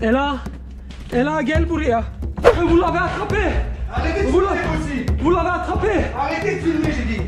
Ela, Ela gel buraya. Vous l'avez attrapé. Arrêtez de Vous filmer aussi vous l'avez attrapé. Arrêtez de filmer, j'ai dit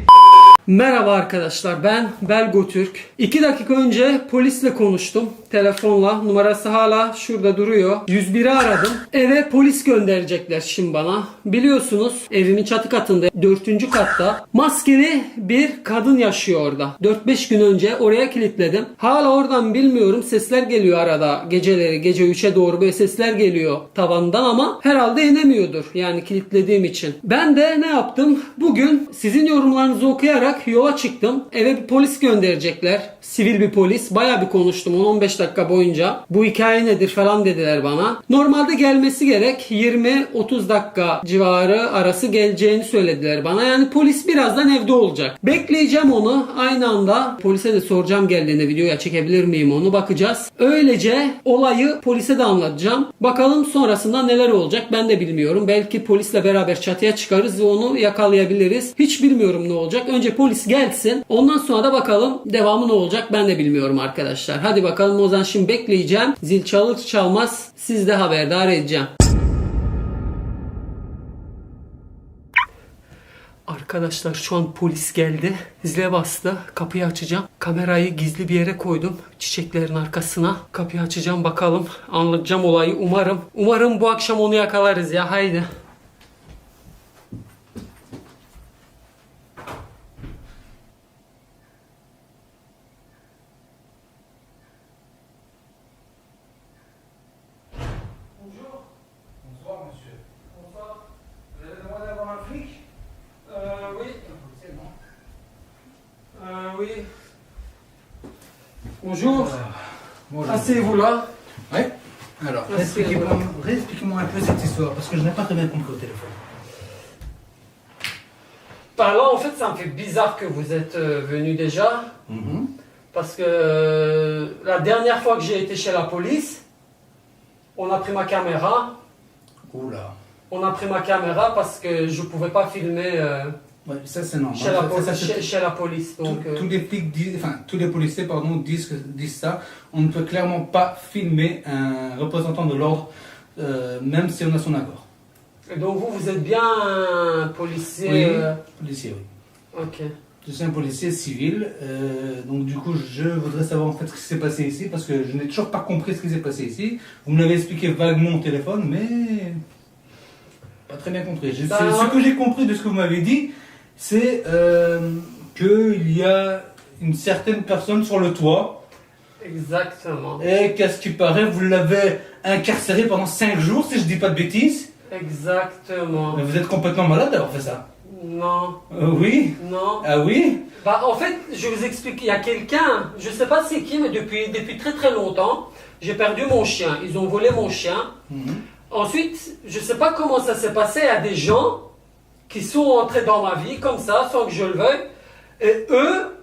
Merhaba arkadaşlar ben Belgo Türk. 2 dakika önce polisle konuştum telefonla. Numarası hala şurada duruyor. 101'i aradım. Eve polis gönderecekler şimdi bana. Biliyorsunuz evimin çatı katında 4. katta maskeli bir kadın yaşıyor orada. 4-5 gün önce oraya kilitledim. Hala oradan bilmiyorum sesler geliyor arada. Geceleri gece 3'e doğru böyle sesler geliyor tavandan ama herhalde inemiyordur. Yani kilitlediğim için. Ben de ne yaptım? Bugün sizin yorumlarınızı okuyarak yola çıktım. Eve bir polis gönderecekler. Sivil bir polis. Baya bir konuştum 10-15 dakika boyunca. Bu hikaye nedir falan dediler bana. Normalde gelmesi gerek 20-30 dakika civarı arası geleceğini söylediler bana. Yani polis birazdan evde olacak. Bekleyeceğim onu. Aynı anda polise de soracağım geldiğinde videoya çekebilir miyim onu bakacağız. Öylece olayı polise de anlatacağım. Bakalım sonrasında neler olacak ben de bilmiyorum. Belki polisle beraber çatıya çıkarız ve onu yakalayabiliriz. Hiç bilmiyorum ne olacak. Önce polis gelsin. Ondan sonra da bakalım devamı ne olacak ben de bilmiyorum arkadaşlar. Hadi bakalım o zaman şimdi bekleyeceğim. Zil çalır çalmaz siz de haberdar edeceğim. Arkadaşlar şu an polis geldi. Zile bastı. Kapıyı açacağım. Kamerayı gizli bir yere koydum. Çiçeklerin arkasına. Kapıyı açacağım bakalım. Anlatacağım olayı umarım. Umarım bu akşam onu yakalarız ya. Haydi. Oui. Bonjour. Bonjour. Asseyez-vous là. Ouais Alors, Merci, expliquez-moi expliquez-moi un peu cette histoire, parce que je n'ai pas très bien compris au téléphone. Par là, en fait, ça me fait bizarre que vous êtes euh, venu déjà. Parce que euh, la dernière fois que j'ai été chez la police, on a pris ma caméra. Oula. On a pris ma caméra parce que je pouvais pas filmer euh, Ouais, ça c'est normal. chez, la Ça, poli- ça, c'est- chez- chez la police. Tous- Donc, euh, tous les flics disent, enfin, tous les policiers, pardon, disent, disent ça. On ne peut clairement pas filmer un représentant de l'ordre, euh, même si on a son accord. et donc vous, vous êtes bien un policier. Oui. euh, Policier, oui. ok. Je suis un policier civil, donc du coup je voudrais savoir en fait ce qui s'est passé ici parce que je n'ai toujours pas compris ce qui s'est passé ici. Vous me l'avez expliqué vaguement au téléphone, mais pas très bien compris. Je- Bah, ce que j'ai compris de ce que vous m'avez dit, c'est euh, qu'il y a une certaine personne sur le toit Exactement. et qu'à ce qui paraît vous l'avez incarcéré pendant 5 jours si je dis pas de bêtises. Exactement. Mais vous êtes complètement malade d'avoir fait ça. Non, Euh, oui non. Ah oui Bah, en fait, je vous explique, il y a quelqu'un, je sais pas c'est qui, mais depuis, depuis très très longtemps, j'ai perdu mon chien. Ils ont volé mon chien. Mhm. Ensuite, je sais pas comment ça s'est passé, a des gens qui sont entrés dans ma vie comme ça, sans que je le veuille. Et eux,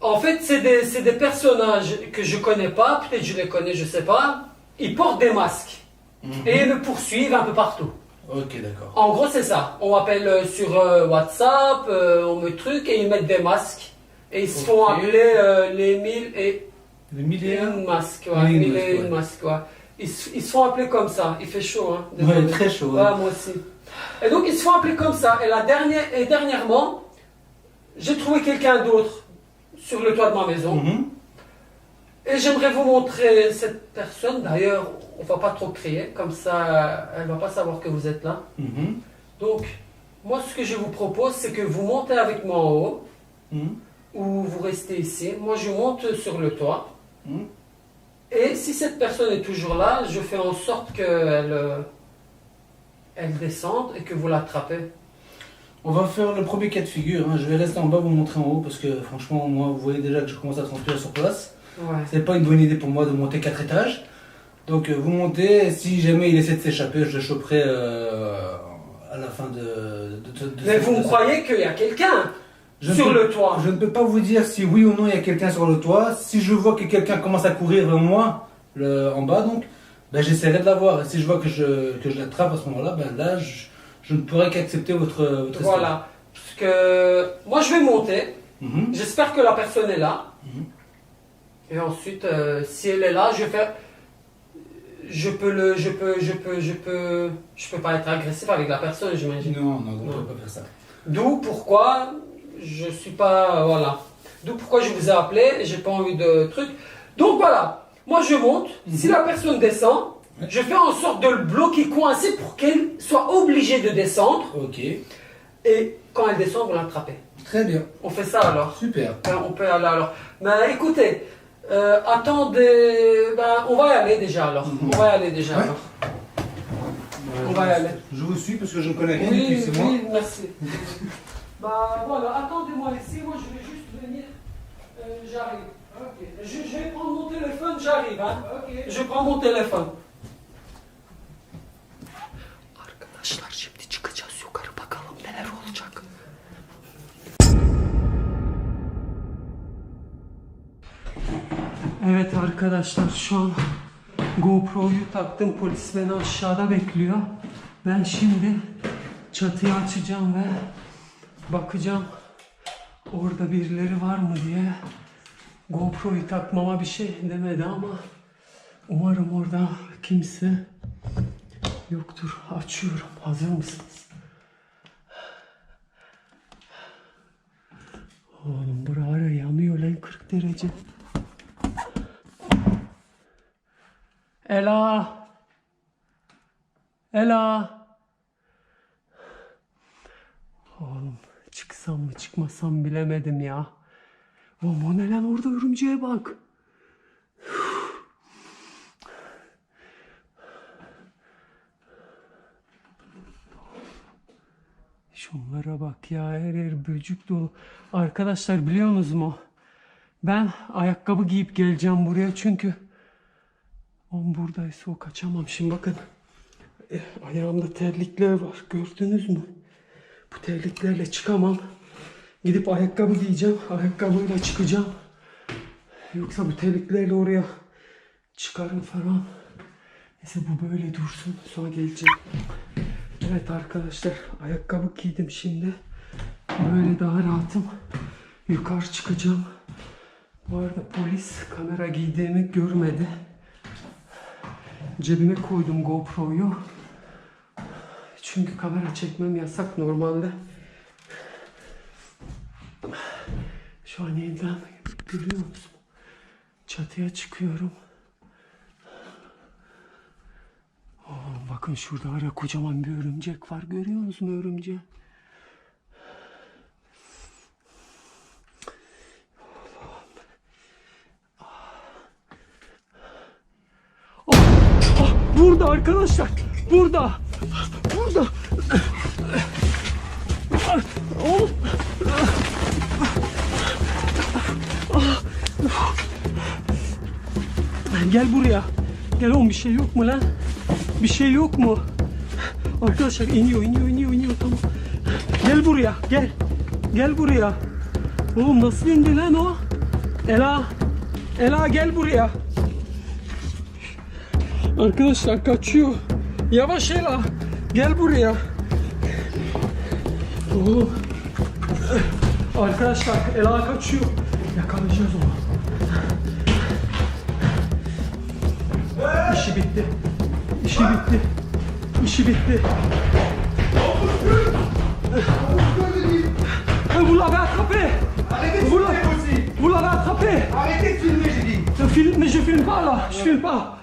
en fait, c'est des, des personnages que je connais pas, peut-être je les connais, je sais pas. Ils portent des masques Mhm. et ils me poursuivent un peu partout. Ok, d'accord. En gros, c'est ça. On m'appelle euh, sur euh, WhatsApp, euh, on me truc et ils mettent des masques. Et ils se font appeler euh, les mille et Le mille et un masques. Ouais, Mille et une masques, ouais. Ils, se- ils font appeler comme ça. Il fait chaud, hein. Ouais, très chaud. Ouais, hein. moi aussi. Et donc, ils se font appeler comme ça. Et, la dernière, et dernièrement, j'ai trouvé quelqu'un d'autre sur le toit de ma maison. Mhm. Et j'aimerais vous montrer cette personne. D'ailleurs, on va pas trop crier. Comme ça, elle va pas savoir que vous êtes là. Mhm. Donc, moi, ce que je vous propose, c'est que vous montez avec moi en haut, Mhm. ou vous restez ici. Moi, je monte sur le toit. Et si cette personne est toujours là, je fais en sorte qu'elle euh, elle descende et que vous l'attrapez. On va faire le premier cas de figure. hein. Je vais rester en bas, vous montrer en haut parce que franchement, moi, vous voyez déjà que je commence à transpirer sur place. Ouais. C'est pas une bonne idée pour moi de monter 4 étages. Donc euh, vous montez. Si jamais il essaie de s'échapper, je le choperai euh, à la fin de. de- de- de Mais vous croyez qu'il y a quelqu'un? Je sur peux- le toit Je ne peux pas vous dire si oui ou non il y a quelqu'un sur le toit. Si je vois que quelqu'un commence à courir vers moi le- en bas, donc, ben, j'essaierai de l'avoir. Et si je vois que je, que je l'attrape à ce moment-là, ben là, je, je ne pourrai qu'accepter votre, votre Voilà. Parce que moi, je vais monter. Mhm. J'espère que la personne est là. Mhm. Et ensuite, euh, si elle est là, je vais faire. je peux le, je peux, je peux, je peux, je peux pas être agressif avec la personne, j'imagine. Non, non, on ne peut pas faire ça. D'où pourquoi je suis pas, voilà. D'où pourquoi je vous ai appelé, j'ai pas envie de truc. Donc voilà, moi je monte. Si la personne descend, je fais en sorte de le bloquer coincé pour qu'elle soit obligée de descendre. Ok, Et quand elle descend, vous l'attrapez. très bien, On fait ça alors. super. Ben, on peut aller alors. Mais écoutez, euh, attendez, ben, on va y aller déjà alors. Mhm. On va y aller déjà Ouais. alors. On va y aller. Je vous suis parce que je ne connais rien Oui, tout, c'est moi. oui, merci. bah voilà, attendez-moi ici, moi je vais juste venir. Euh, j'arrive. Je, je vais prendre mon téléphone, j'arrive. Hein. Je prends mon téléphone. Arkadaşlar şimdi çıkacağız yukarı bakalım neler olacak. Evet arkadaşlar şu an GoPro'yu taktım. Polis beni aşağıda bekliyor. Ben şimdi çatıyı açacağım ve bakacağım orada birileri var mı diye. GoPro'yu takmama bir şey demedi ama umarım orada kimse yoktur. Açıyorum. Hazır mısınız? Oğlum bura yanıyor lan 40 derece. Ela. Ela. Oğlum çıksam mı çıkmasam bilemedim ya. Ne lan orada örümceğe bak. Şunlara bak ya her yer böcük dolu. Arkadaşlar biliyorsunuz mu? Ben ayakkabı giyip geleceğim buraya çünkü On buradaysa o kaçamam. Şimdi bakın. Eh, ayağımda terlikler var. Gördünüz mü? Bu terliklerle çıkamam. Gidip ayakkabı giyeceğim. Ayakkabıyla çıkacağım. Yoksa bu terliklerle oraya çıkarım falan. Neyse bu böyle dursun. Sonra geleceğim. Evet arkadaşlar. Ayakkabı giydim şimdi. Böyle daha rahatım. Yukarı çıkacağım. Bu arada polis kamera giydiğimi görmedi. Cebime koydum GoPro'yu. Çünkü kamera çekmem yasak normalde. Şu an yeniden görüyor musun? Çatıya çıkıyorum. Oo, bakın şurada var ya kocaman bir örümcek var. Görüyor musun örümceği? Burada arkadaşlar. Burada. Oğlum. Ah. Gel buraya. Gel oğlum bir şey yok mu lan? Bir şey yok mu? Arkadaşlar iniyor iniyor iniyor iniyor tamam. Gel buraya gel. Gel buraya. Oğlum nasıl indi lan o? Ela. Ela gel buraya. Arkadaşlar kaçıyor. Yavaş Ela. Gel buraya. Oğlum. Arkadaşlar Ela kaçıyor. Yakalayacağız onu. İşi bitti. İşi bitti. İşi bitti. Vous l'avez attrapé vous l'avez attrapé Arrêtez de filmer, j'ai dit Je filme, mais je filme pas là. Je filme pas.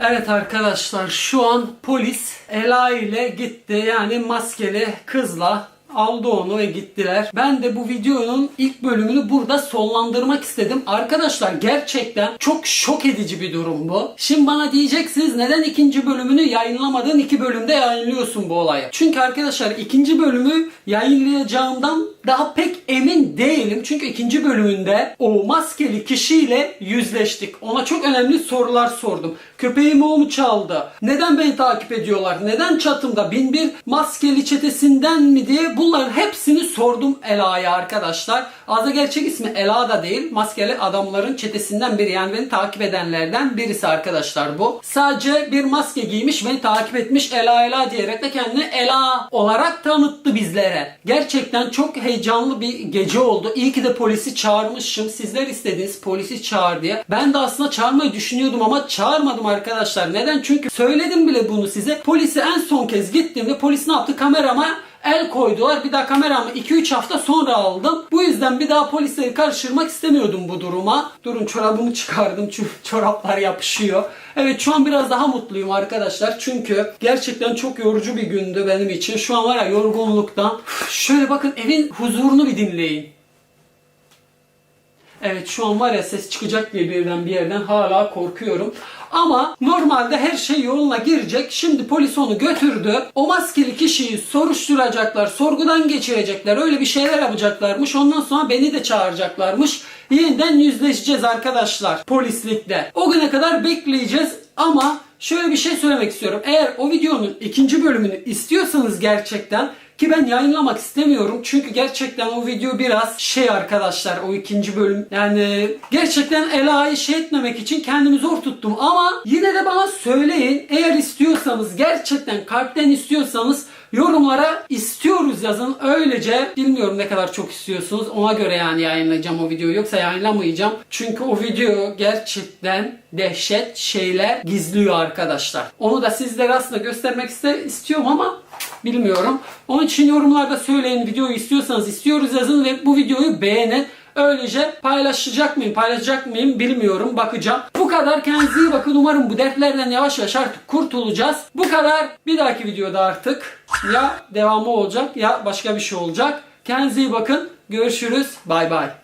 Evet arkadaşlar şu an polis Ela ile gitti yani maskeli kızla aldı onu ve gittiler. Ben de bu videonun ilk bölümünü burada sonlandırmak istedim. Arkadaşlar gerçekten çok şok edici bir durum bu. Şimdi bana diyeceksiniz neden ikinci bölümünü yayınlamadın iki bölümde yayınlıyorsun bu olayı. Çünkü arkadaşlar ikinci bölümü yayınlayacağımdan daha pek emin değilim. Çünkü ikinci bölümünde o maskeli kişiyle yüzleştik. Ona çok önemli sorular sordum. Köpeğimi o mu çaldı? Neden beni takip ediyorlar? Neden çatımda bin bir maskeli çetesinden mi diye bunların hepsini sordum Ela'ya arkadaşlar. Adı gerçek ismi Ela da değil. Maskeli adamların çetesinden biri. Yani beni takip edenlerden birisi arkadaşlar bu. Sadece bir maske giymiş beni takip etmiş Ela Ela diyerek de kendini Ela olarak tanıttı bizlere. Gerçekten çok heyecanlı heyecanlı bir gece oldu. İyi ki de polisi çağırmışım. Sizler istediniz polisi çağır diye. Ben de aslında çağırmayı düşünüyordum ama çağırmadım arkadaşlar. Neden? Çünkü söyledim bile bunu size. Polisi en son kez gittiğimde polis ne yaptı? Kamerama el koydular. Bir daha kameramı 2-3 hafta sonra aldım. Bu yüzden bir daha polisleri karıştırmak istemiyordum bu duruma. Durun çorabımı çıkardım çünkü çoraplar yapışıyor. Evet şu an biraz daha mutluyum arkadaşlar. Çünkü gerçekten çok yorucu bir gündü benim için. Şu an var ya yorgunluktan. Şöyle bakın evin huzurunu bir dinleyin. Evet şu an var ya ses çıkacak diye birden bir yerden hala korkuyorum. Ama normalde her şey yoluna girecek. Şimdi polis onu götürdü. O maskeli kişiyi soruşturacaklar, sorgudan geçirecekler. Öyle bir şeyler yapacaklarmış. Ondan sonra beni de çağıracaklarmış. Yeniden yüzleşeceğiz arkadaşlar polislikte. O güne kadar bekleyeceğiz ama şöyle bir şey söylemek istiyorum. Eğer o videonun ikinci bölümünü istiyorsanız gerçekten ki ben yayınlamak istemiyorum. Çünkü gerçekten o video biraz şey arkadaşlar o ikinci bölüm. Yani gerçekten Ela'yı şey etmemek için kendimi zor tuttum. Ama yine de bana söyleyin. Eğer istiyorsanız gerçekten kalpten istiyorsanız yorumlara istiyoruz yazın. Öylece bilmiyorum ne kadar çok istiyorsunuz. Ona göre yani yayınlayacağım o videoyu. Yoksa yayınlamayacağım. Çünkü o video gerçekten dehşet şeyler gizliyor arkadaşlar. Onu da sizlere aslında göstermek istiyorum ama bilmiyorum. Onun için yorumlarda söyleyin videoyu istiyorsanız istiyoruz yazın ve bu videoyu beğenin. Öylece paylaşacak mıyım, paylaşacak mıyım bilmiyorum. Bakacağım. Bu kadar. Kendinize iyi bakın. Umarım bu dertlerden yavaş yavaş artık kurtulacağız. Bu kadar. Bir dahaki videoda artık ya devamı olacak ya başka bir şey olacak. Kendinize iyi bakın. Görüşürüz. Bay bay.